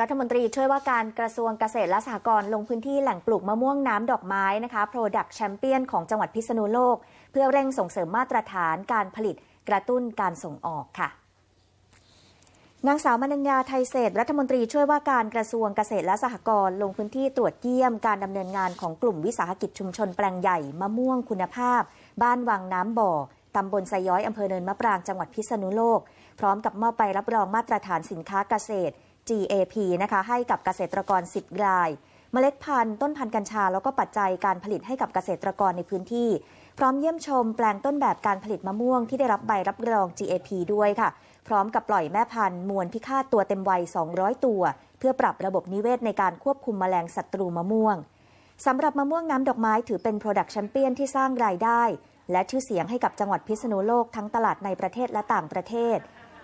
รัฐมนตรีช่วยว่าการกระทรวงเกษตรและสหกรณ์ลงพื้นที่แหล่งปลูกมะม่วงน้ำดอกไม้นะคะ Product Champion ของจังหวัดพิษณุโลก เพื่อเร่งส่งเสริมมาตรฐานการผลิตกระตุ้นการส่งออกค่ะนางสาวมนัญญาไทยเศษรัฐมนตรีช่วยว่าการกระทรวงเกษตรและสหกรณ์ลงพื้นที่ตรวจเยี่ยมการดำเนินงานของกลุ่มวิสาหกิจชุมชนแปลงใหญ่มะม่วงคุณภาพ บ้านวังน้ำบ่อตำบลไซย้อยอำเภอเนินมะปรางจังหวัดพิษณุโลก พร้อมกับมอบใบรับรองมาตรฐานสินค้าเกษตร GAP นะคะให้กับเกษตรกร 10 ราย เมล็ดพันธุ์ต้นพันธุ์กัญชา แล้วก็ปัจจัยการผลิตให้กับเกษตรกรในพื้นที่ พร้อมเยี่ยมชมแปลงต้นแบบการผลิตมะม่วงที่ได้รับใบรับรอง GAP ด้วยค่ะ พร้อมกับปล่อยแม่พันธุ์มวลพิฆาตตัวเต็มวัย 200 ตัว เพื่อปรับระบบนิเวศในการควบคุมแมลงศัตรูมะม่วงสำหรับมะม่วงน้ำดอกไม้ถือเป็น Product Champion ที่สร้างรายได้ และชื่อเสียงให้กับจังหวัดพิษณุโลกทั้งตลาดในประเทศและต่างประเทศ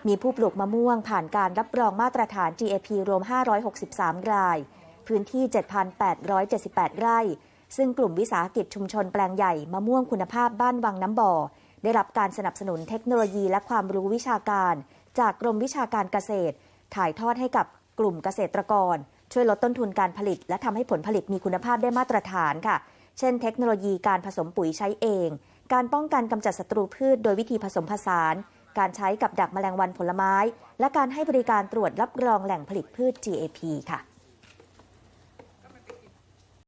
มีผู้ปลูกมะม่วงผ่านการรับรองมาตรฐาน GAP รวม 563 ราย พื้นที่ 7,878 ไร่ ซึ่งกลุ่มวิสาหกิจชุมชนแปลงใหญ่มะม่วงคุณภาพบ้านวังน้ำบ่อ ได้รับการสนับสนุนเทคโนโลยีและความรู้วิชาการ จากกรมวิชาการเกษตร ถ่ายทอดให้กับกลุ่มเกษตรกร ช่วยลดต้นทุนการผลิต และทำให้ผลผลิตมีคุณภาพได้มาตรฐานค่ะ เช่น เทคโนโลยีการผสมปุ๋ยใช้เอง การป้องกันกำจัดศัตรูพืช โดยวิธีผสมผสาน การใช้กับดักแมลงวันผลไม้ และการให้บริการตรวจรับรองแหล่งผลิตพืช GAP ค่ะ